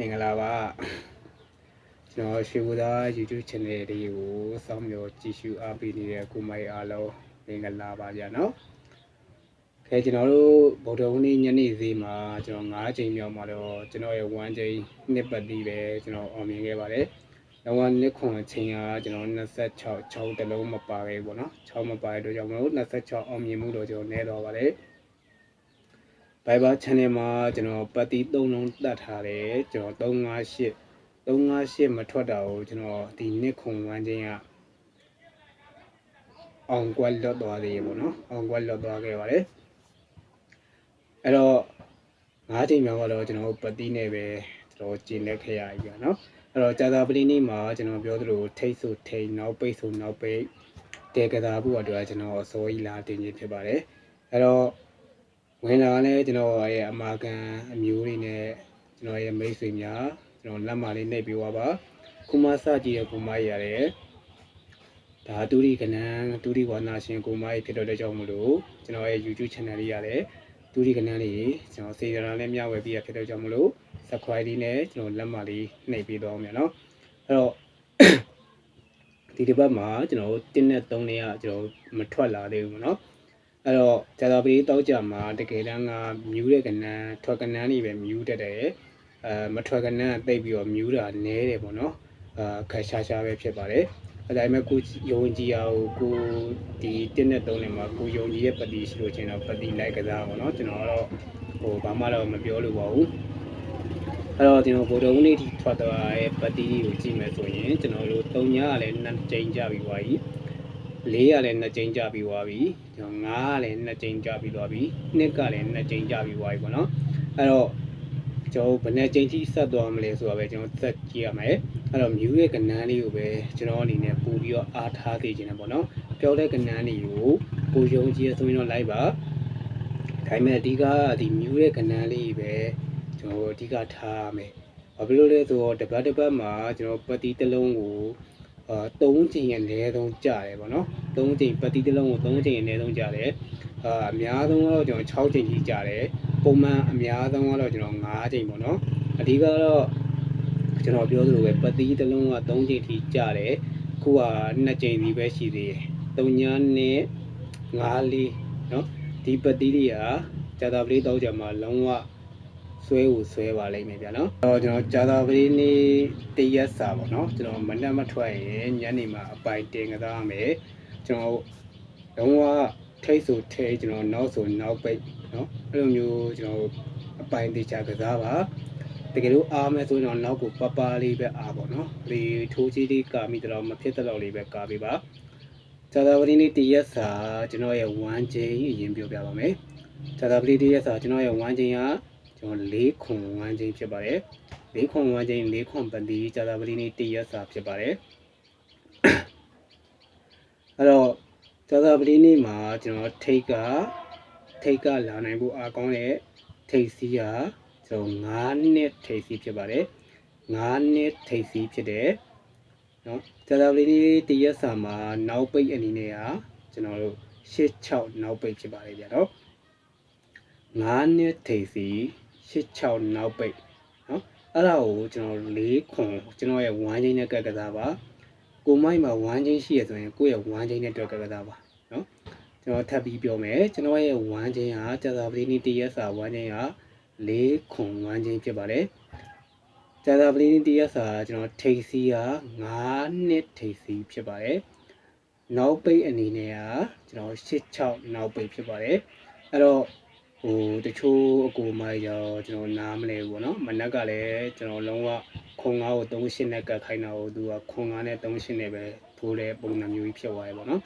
မင်္ဂလာပါကျွန်တော်ရွှေဘူသား YouTube channel လေးကိုစောင့်မျှော်ကြည့်ရှုအားပေးနေတဲ့ကိုမိုင်အားလုံးမင်္ဂလာပါဗျာနော်ခဲကျွန်တော်တို့ဗုဒ္ဓဟူးနေ့ညနေဈေးမှာကျွန်တော်9ချိန်မြောက်မှာတော့ကျွန်တော်ရဲ့1ချိန်နှစ်ပတ်တိပဲကျွန်တော်အောင်မြင်ခဲ့ပါတယ်တော့နှစ်ခွန်အချိန်ကကျွန်တော်26 6တလုံးမပါပဲပေါ့နော်6မပါတဲ့အတွက်ကြောင့်မလို့26အောင်မြင်မှုတော့ကျွန်တော်နည်းတော့ပါတယ် Viber channel မှာကျွန်တော်ပတ်တီ3လုံးတတ်ထားတယ်ကျွန်တော်358 358မထွက်တာကိုကျွန်တော်ဒီနှစ်ခုံဝမ်းချင်းကအောင်ကွက်လွတ်သွားသေးရေပေါ့နော်အောင်ကွက်လွတ်သွားခဲ့ပါတယ်အဲ့တော့၅ချိန်မြောက်ကတော့ကျွန်တော်ပတ်တီနဲ့ပဲကျွန်တော်ကျင်းလက်ခဲ့ရပြီဗျာနော်အဲ့တော့ကြာသာပလီနေ့မှာကျွန်တော်ပြောသလိုထိတ်ဆိုထိတ်နောက်ပိတ်ဆိုနောက်ပိတ်တေကတာဘူးအတွက်ကျွန်တော်အစိုးရလာတင်ခြင်းဖြစ်ပါတယ်အဲ့တော့ ဝင်လာလည်းကျွန်တော်ရဲ့အမာကန်အမျိုးတွေနဲ့ကျွန်တော်ရဲ့မိတ်ဆွေများကျွန်တော်လက်မလေးနှိပ်ပြီးသွားပါခုမစကြည့်ရခုမရရတယ်ဒါတူရီကနန်တူရီဝါနာရှင်ကိုမကြီးဖြစ်တော့တဲ့ကြောင့်မလို့ကျွန်တော်ရဲ့ YouTube channel လေးရတယ်တူရီကနန်လေးကျွန်တော်စေတနာနဲ့မျှဝေပြီးရဖြစ်တဲ့ကြောင့်မလို့ subscribe လေးနဲ့ကျွန်တော်လက်မလေးနှိပ်ပြီးသွားအောင်မြန်နော်အဲ့တော့ဒီတစ်ပတ်မှာကျွန်တော်တင်းနဲ့3နဲ့ကကျွန်တော်မထွက်လာသေးဘူးပေါ့နော် အဲ့တော့ဇာတာပတိတောက်ကြမှာတကယ်တမ်းကမြူးတဲ့ကနန်းထွက်ကနန်းတွေပဲမြူးတတ်တယ်အဲမထွက်ကနန်းကတိတ်ပြီးတော့မြူးတာနည်းတယ်ပေါ့နော်အာခက်ရှာရှာပဲဖြစ်ပါတယ်အဲဒါပေမဲ့ကိုယုံကြည်အောင်ကိုဒီတင်းနဲ့သုံးနေမှာကိုယုံကြည်ရဲ့ပတိရှိလို့ချင်းတော့ပတိလိုက်ကစားပေါ့နော်ကျွန်တော်ကတော့ဟိုဘာမှတော့မပြောလို့ပါဘူးအဲ့တော့ကျွန်တော်ဗိုလ်တော်ဦးနေထိထွက်သွားတဲ့ပတိကိုကြည့်မယ်ဆိုရင်ကျွန်တော်တို့၃ညကလည်းနှစ်ကြိမ်ကြပြီးသွားပြီ လေးကလည်းနှစ်ကြိမ်ကြပြီးသွားပြီကျွန်တော်ငါးကလည်းနှစ်ကြိမ်ကြပြီးသွားပြီနှစ်ကလည်းနှစ်ကြိမ်ကြပြီးသွားပြီပေါ့နော်အဲ့တော့ကျွန်တော်ဘယ်နှစ်ကြိမ်ထိဆက်သွားမလဲဆိုတာပဲကျွန်တော်သက်ကြည့်ရမယ်အဲ့တော့မြူးရဲ့ကဏ္ဍလေးကိုပဲကျွန်တော်အနေနဲ့ပို့ပြီးတော့အားထားသေးခြင်းနဲ့ပေါ့နော်ပြောတဲ့ကဏ္ဍလေးကိုကိုယုံကြည်ရဆိုရင်တော့လိုက်ပါဒါပေမဲ့အဓိကဒီမြူးရဲ့ကဏ္ဍလေးပဲကျွန်တော်အဓိကထားရမယ်ဘာဖြစ်လို့လဲဆိုတော့တပတ်တစ်ပတ်မှာကျွန်တော်ပတ်တီတစ်လုံးကို အာ3ချိန်အနည်းဆုံးကြတယ်ပေါ့နော်3ချိန်ပတ်တီတစ်လုံးကို3ချိန်အနည်းဆုံးကြတယ်အာအများဆုံးကတော့ကျွန်တော်6ချိန်ကြီးကြတယ်ပုံမှန်အများဆုံးကတော့ကျွန်တော်9ချိန်ပေါ့နော်အဓိကတော့ကျွန်တော်ပြောသလိုပဲပတ်တီတစ်လုံးက3ချိန်ထိကြတယ်ခုက2ချိန်စီပဲရှိသေးတယ်3ညနဲ့9လေးနော်ဒီပတ်တီတွေကဂျာတာပလေးတောက်ကြမှာလုံးဝ ဆွဲကိုဆွဲပါလိမ့်မယ်ဗျာနော်အဲ့တော့ကျွန်တော်ဂျာတာပလေးနေ့တရက်စာပေါ့နော်ကျွန်တော်မနှက်မထွက်ရင်ညနေမှာအပိုင်တင်ကစားမယ်ကျွန်တော်လုံးဝထိတ်ဆိုထိတ်ကျွန်တော်နောက်ဆိုနောက်ပိတ်နော်အဲ့လိုမျိုးကျွန်တော်အပိုင်တေချာကစားပါတကယ်လို့အားမယ်ဆိုရင်တော့နောက်ကိုပပလေးပဲအားပေါ့နော်ဒီထိုးကြီးလေးကာမိတော့မဖြစ်တော့လေးပဲကာပေးပါဂျာတာပလေးနေ့တရက်စာကျွန်တော်ရဲ့1ချိန်အရင်ပြောပြပါမယ်ဂျာတာပလေးတရက်စာကျွန်တော်ရဲ့1ချိန်က ကျွန်တော်၄ခွန်1ချိန်ဖြစ်ပါတယ်၄ခွန်1ချိန်၄ခွန်ပတိဂျာတာပလေးနေ့တရက်စာဖြစ်ပါတယ်အဲ့တော့ဂျာတာပလေးနေ့မှာကျွန်တော်ထိတ်ကထိတ်ကလာနိုင်ဖို့အားကောင်းတဲ့ထိတ်စီးကကျွန်တော်9နှစ်ထိတ်စီးဖြစ်ပါတယ်9နှစ်ထိတ်စီးဖြစ်တယ်နော်ဂျာတာပလေးနေ့တရက်စာမှာနောက်ပိတ်အနေနဲ့ကကျွန်တော်တို့86နောက်ပိတ်ဖြစ်ပါတယ်ဗျာနော်9နှစ်ထိတ်စီး 86နောက်ပိတ်နော်အဲ့ဒါကိုကျွန်တော်၄ခွန်ကျွန်တော်ရဲ့1ချင်းနဲ့ကတ်ကစားပါကိုမိုက်မှာ1ချင်းရှိရဆိုရင်ကိုယ့်ရဲ့1ချင်းနဲ့တွက်ကတ်ကစားပါနော်ကျွန်တော်ထပ်ပြီးပြောမယ်ကျွန်တော်ရဲ့1ချင်းကကြာသာပလီနီတရက်စာ1ချင်းက၄ခွန်1ချင်းဖြစ်ပါတယ်ကြာသာပလီနီတရက်စာကျွန်တော်ထိတ်စီက9နှစ်ထိတ်စီဖြစ်ပါတယ်နောက်ပိတ်အနေနဲ့ကကျွန်တော်86နောက်ပိတ်ဖြစ်ပါတယ်အဲ့တော့ ဟိုတချို့အကူမိုက်ရောကျွန်တော်နားမလဲဘူးပေါ့နော်မနက်ကလည်းကျွန်တော်လုံးဝခွန်ငါးကို38နဲ့ကတ်ခိုင်းတာကိုသူကခွန်ငါးနဲ့38နဲ့ပဲထိုးတဲ့ပုံစံမျိုးကြီးဖြစ်သွားရေပေါ့နော်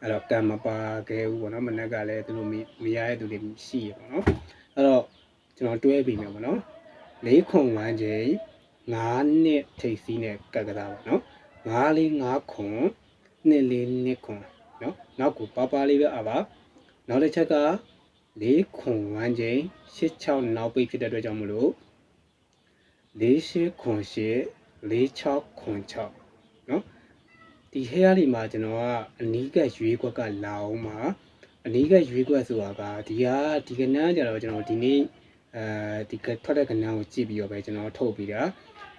အဲ့တော့ကံမပါခဲ့ဘူးပေါ့နော်မနက်ကလည်းသူတို့မမရတဲ့သူတွေရှိရပေါ့နော်အဲ့တော့ကျွန်တော်တွဲပြီးမယ်ပေါ့နော်၄ခွန်1ချိန်9နှစ်ထိပ်စီးနဲ့ကတ်ကစားပါနော်9လေး9ခွန်2လေး2ခွန်နော်နောက်ကိုပါပါလေးပဲအပါနောက်တစ်ချက်က ၄ခွန်1ချိန်86နောက်ပိတ်ဖြစ်တဲ့အတွက်ကြောင့်မလို့48ခွန်8 46ခွန်6เนาะဒီဟဲရလီမှာကျွန်တော်ကအနီးကရွေးကွက်ကလာအောင်မှာအနီးကရွေးကွက်ဆိုတာကဒီဟာဒီကနန်းကြတော့ကျွန်တော်ဒီနေ့ အဲဒီကထွက်တဲ့ကဏ္ဍကိုကြည့်ပြီးတော့ပဲကျွန်တော်ထုတ်ပြီးတာ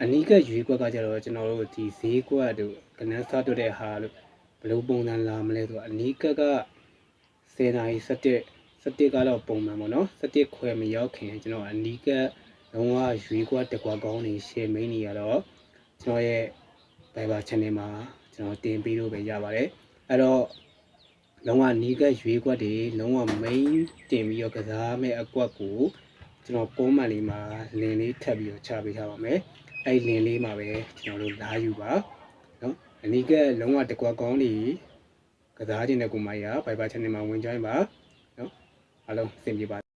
အနီးကရွေးကွက်ကကြတော့ကျွန်တော်တို့ဒီဈေးကွက်တို့ကဏ္ဍစားတွတဲ့ဟာလို့ဘယ်လိုပုံစံလာမလဲဆိုတော့အနီးကက်က10နာရီ17 17ကတော့ပုံမှန်ပေါ့နော်17ခွဲမရောက်ခင်ကျွန်တော်အနီးကက်လုံးဝရွေးကွက်တက်ကွက်ကောင်းနေ share main တွေကတော့ကျွန်တော်ရဲ့ Viber channel မှာကျွန်တော်တင်ပေးလို့ပဲရပါတယ်အဲ့တော့လုံးဝနီးကက်ရွေးကွက်တွေလုံးဝ main တင်ပြီးတော့ကစားမဲ့အကွက်ကိုကျွန်တော်ပုံမှန်လေးမှာလင်လေးထပ်ပြီးတော့ချပေးထားပါမယ်အဲ့လင်လေးမှာပဲကျွန်တော်တို့လာယူပါနော်အနီးကက်လုံးဝတက်ကွက်ကောင်းတွေကစားခြင်းတဲ့ကိုမကြီးက Viber channel မှာဝင် join ပါနော် အားလုံးအဆင်ပြေပါ